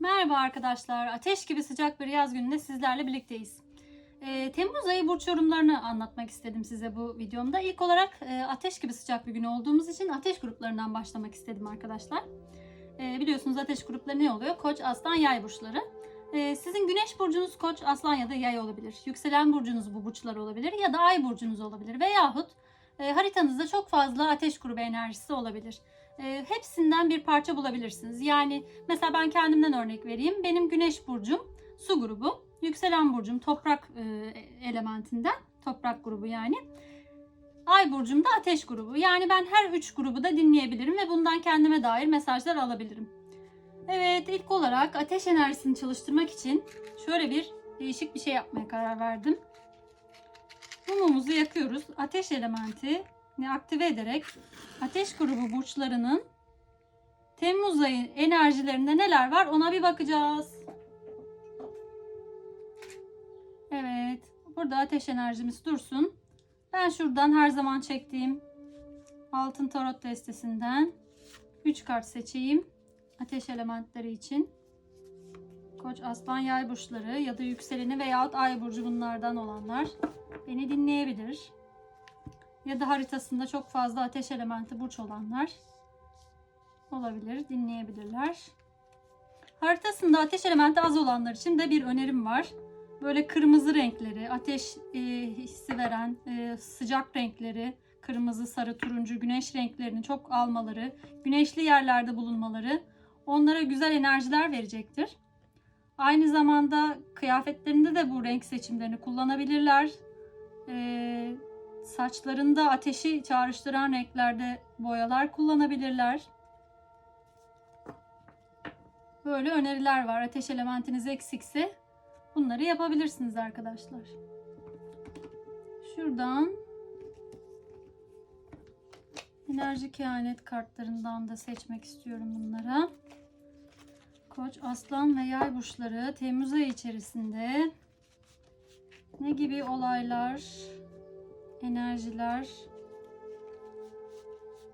Merhaba arkadaşlar. Ateş gibi sıcak bir yaz gününde sizlerle birlikteyiz. Ee, Temmuz ayı burç yorumlarını anlatmak istedim size bu videomda. İlk olarak e, ateş gibi sıcak bir gün olduğumuz için ateş gruplarından başlamak istedim arkadaşlar. Ee, biliyorsunuz ateş grupları ne oluyor? Koç, aslan, yay burçları. Ee, sizin güneş burcunuz koç, aslan ya da yay olabilir. Yükselen burcunuz bu burçlar olabilir ya da ay burcunuz olabilir. Veyahut e, haritanızda çok fazla ateş grubu enerjisi olabilir. E, hepsinden bir parça bulabilirsiniz. Yani Mesela ben kendimden örnek vereyim. Benim güneş burcum su grubu. Yükselen burcum toprak e, elementinden. Toprak grubu yani. Ay burcum da ateş grubu. Yani ben her üç grubu da dinleyebilirim ve bundan kendime dair mesajlar alabilirim. Evet ilk olarak ateş enerjisini çalıştırmak için şöyle bir değişik bir şey yapmaya karar verdim. Mumumuzu yakıyoruz. Ateş elementi aktive ederek ateş grubu burçlarının Temmuz ayı enerjilerinde neler var ona bir bakacağız. Evet. Burada ateş enerjimiz dursun. Ben şuradan her zaman çektiğim altın tarot destesinden 3 kart seçeyim. Ateş elementleri için. Koç, aslan, yay burçları ya da yükseleni veyahut ay burcu bunlardan olanlar beni dinleyebilir. Ya da haritasında çok fazla ateş elementi burç olanlar olabilir, dinleyebilirler. Haritasında ateş elementi az olanlar için de bir önerim var. Böyle kırmızı renkleri, ateş e, hissi veren e, sıcak renkleri, kırmızı, sarı, turuncu, güneş renklerini çok almaları, güneşli yerlerde bulunmaları onlara güzel enerjiler verecektir. Aynı zamanda kıyafetlerinde de bu renk seçimlerini kullanabilirler. E, saçlarında ateşi çağrıştıran renklerde boyalar kullanabilirler. Böyle öneriler var. Ateş elementiniz eksikse bunları yapabilirsiniz arkadaşlar. Şuradan enerji kehanet kartlarından da seçmek istiyorum bunlara. Koç, aslan ve yay burçları Temmuz ayı içerisinde ne gibi olaylar, enerjiler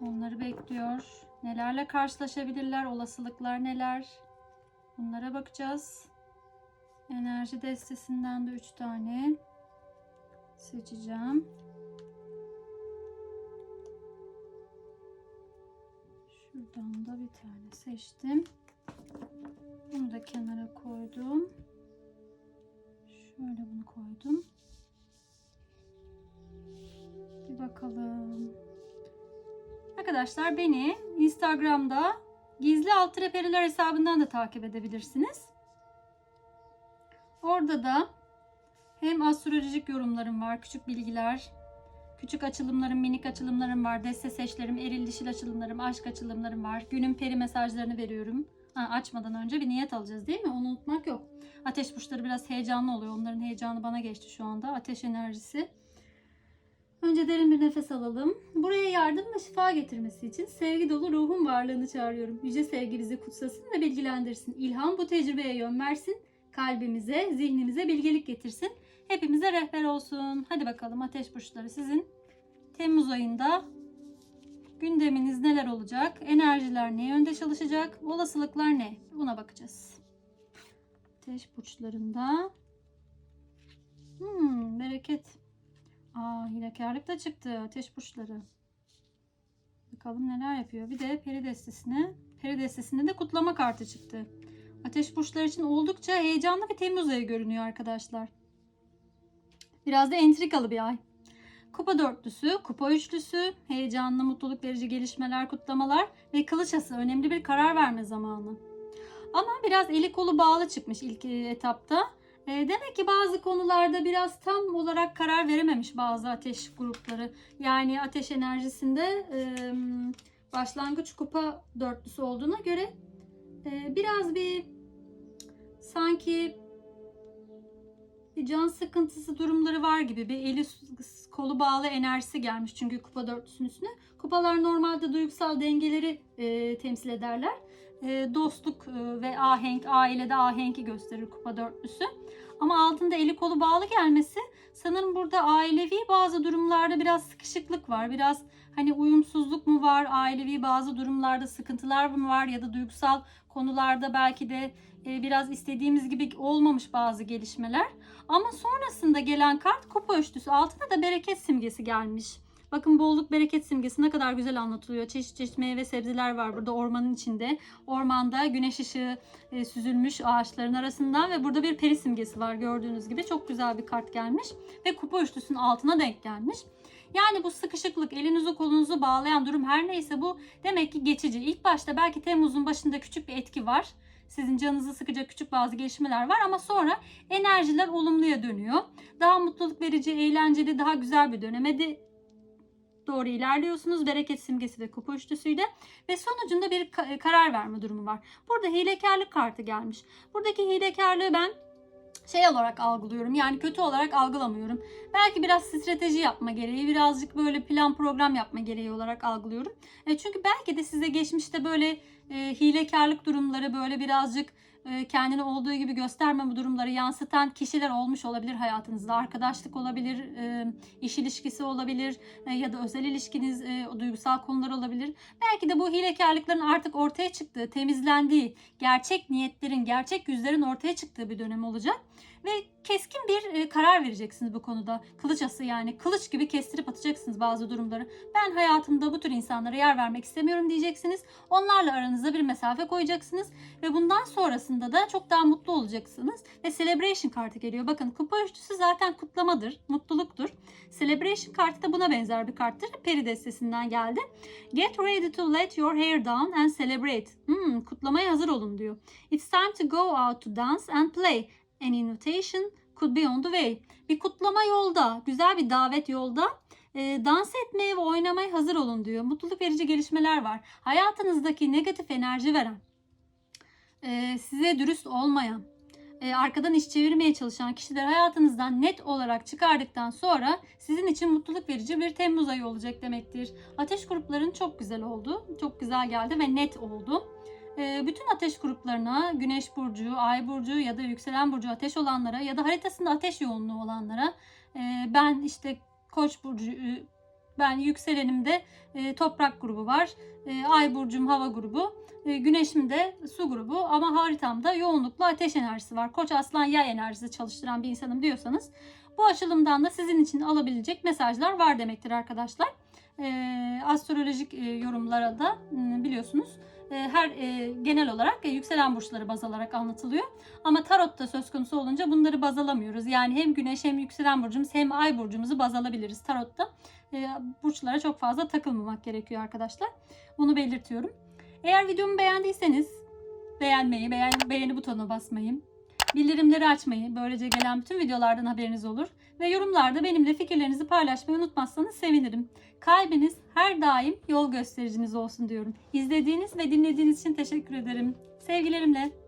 onları bekliyor. Nelerle karşılaşabilirler, olasılıklar neler? Bunlara bakacağız. Enerji destesinden de 3 tane seçeceğim. Şuradan da bir tane seçtim. Bunu da kenara koydum. Şöyle bunu koydum. Arkadaşlar beni Instagram'da Gizli Altı Reperiler hesabından da takip edebilirsiniz. Orada da hem astrolojik yorumlarım var, küçük bilgiler, küçük açılımlarım, minik açılımlarım var, deste seçlerim, eril dişil açılımlarım, aşk açılımlarım var. Günün peri mesajlarını veriyorum. Ha, açmadan önce bir niyet alacağız değil mi? Onu unutmak yok. Ateş burçları biraz heyecanlı oluyor. Onların heyecanı bana geçti şu anda. Ateş enerjisi. Önce derin bir nefes alalım. Buraya yardım ve şifa getirmesi için sevgi dolu ruhun varlığını çağırıyorum. Yüce sevgi bizi kutsasın ve bilgilendirsin. İlham bu tecrübeye yön versin. Kalbimize, zihnimize bilgelik getirsin. Hepimize rehber olsun. Hadi bakalım ateş burçları sizin Temmuz ayında gündeminiz neler olacak? Enerjiler ne yönde çalışacak? Olasılıklar ne? Buna bakacağız. Ateş burçlarında hmm, bereket Aa hilekarlık da çıktı. Ateş burçları. Bakalım neler yapıyor. Bir de peri destesine. Peri destesinde de kutlama kartı çıktı. Ateş burçları için oldukça heyecanlı bir Temmuz ayı görünüyor arkadaşlar. Biraz da entrikalı bir ay. Kupa dörtlüsü, kupa üçlüsü, heyecanlı, mutluluk verici gelişmeler, kutlamalar ve kılıç ası önemli bir karar verme zamanı. Ama biraz eli kolu bağlı çıkmış ilk etapta. E, demek ki bazı konularda biraz tam olarak karar verememiş bazı ateş grupları. Yani ateş enerjisinde e, başlangıç kupa dörtlüsü olduğuna göre e, biraz bir sanki bir can sıkıntısı durumları var gibi bir eli kolu bağlı enerjisi gelmiş çünkü kupa dörtlüsünün üstüne. Kupalar normalde duygusal dengeleri e, temsil ederler. E, dostluk e, ve ahenk, ailede ahenki gösterir kupa dörtlüsü. Ama altında eli kolu bağlı gelmesi sanırım burada ailevi bazı durumlarda biraz sıkışıklık var. Biraz hani uyumsuzluk mu var, ailevi bazı durumlarda sıkıntılar mı var ya da duygusal konularda belki de e, biraz istediğimiz gibi olmamış bazı gelişmeler. Ama sonrasında gelen kart kupa üçlüsü altında da bereket simgesi gelmiş. Bakın bolluk bereket simgesi ne kadar güzel anlatılıyor. Çeşit çeşit meyve sebzeler var burada ormanın içinde. Ormanda güneş ışığı e, süzülmüş ağaçların arasından ve burada bir peri simgesi var gördüğünüz gibi. Çok güzel bir kart gelmiş ve kupa üçlüsünün altına denk gelmiş. Yani bu sıkışıklık, elinizi kolunuzu bağlayan durum her neyse bu demek ki geçici. İlk başta belki Temmuz'un başında küçük bir etki var. Sizin canınızı sıkacak küçük bazı gelişmeler var ama sonra enerjiler olumluya dönüyor. Daha mutluluk verici, eğlenceli, daha güzel bir döneme de doğru ilerliyorsunuz. Bereket simgesi de kupa üçlüsüyle ve sonucunda bir ka- karar verme durumu var. Burada hilekarlık kartı gelmiş. Buradaki hilekarlığı ben şey olarak algılıyorum. Yani kötü olarak algılamıyorum. Belki biraz strateji yapma gereği, birazcık böyle plan program yapma gereği olarak algılıyorum. E, çünkü belki de size geçmişte böyle e, hilekarlık durumları, böyle birazcık e, kendini olduğu gibi göstermeme durumları yansıtan kişiler olmuş olabilir hayatınızda. Arkadaşlık olabilir, e, iş ilişkisi olabilir e, ya da özel ilişkiniz, e, duygusal konular olabilir. Belki de bu hilekarlıkların artık ortaya çıktığı, temizlendiği, gerçek niyetlerin, gerçek yüzlerin ortaya çıktığı bir dönem olacak. Ve keskin bir e, karar vereceksiniz bu konuda. Kılıç ası yani kılıç gibi kestirip atacaksınız bazı durumları. Ben hayatımda bu tür insanlara yer vermek istemiyorum diyeceksiniz. Onlarla aranızda bir mesafe koyacaksınız. Ve bundan sonrasında da çok daha mutlu olacaksınız. Ve celebration kartı geliyor. Bakın kupa üçlüsü zaten kutlamadır, mutluluktur. Celebration kartı da buna benzer bir karttır. Peri destesinden geldi. Get ready to let your hair down and celebrate. Hmm, kutlamaya hazır olun diyor. It's time to go out to dance and play. An invitation could be on the way. Bir kutlama yolda, güzel bir davet yolda. E, dans etmeye ve oynamaya hazır olun diyor. Mutluluk verici gelişmeler var. Hayatınızdaki negatif enerji veren, e, size dürüst olmayan, e, arkadan iş çevirmeye çalışan kişiler hayatınızdan net olarak çıkardıktan sonra sizin için mutluluk verici bir Temmuz ayı olacak demektir. Ateş grupların çok güzel oldu. Çok güzel geldi ve net oldu. E, bütün ateş gruplarına Güneş burcu, Ay burcu ya da yükselen burcu ateş olanlara ya da haritasında ateş yoğunluğu olanlara e, ben işte Koç burcu e, ben yükselenimde e, toprak grubu var. Ay burcum hava grubu. E, güneşim de su grubu ama haritamda yoğunlukla ateş enerjisi var. Koç aslan yay enerjisi çalıştıran bir insanım diyorsanız bu açılımdan da sizin için alabilecek mesajlar var demektir arkadaşlar. Astrolojik yorumlara da biliyorsunuz her e, genel olarak e, yükselen burçları baz alarak anlatılıyor. Ama tarotta söz konusu olunca bunları baz alamıyoruz. Yani hem güneş hem yükselen burcumuz hem ay burcumuzu baz alabiliriz tarotta. E, burçlara çok fazla takılmamak gerekiyor arkadaşlar. Bunu belirtiyorum. Eğer videomu beğendiyseniz beğenmeyi, beğen, beğeni butonuna basmayı, bildirimleri açmayı, böylece gelen bütün videolardan haberiniz olur. Ve yorumlarda benimle fikirlerinizi paylaşmayı unutmazsanız sevinirim. Kalbiniz her daim yol göstericiniz olsun diyorum. İzlediğiniz ve dinlediğiniz için teşekkür ederim. Sevgilerimle.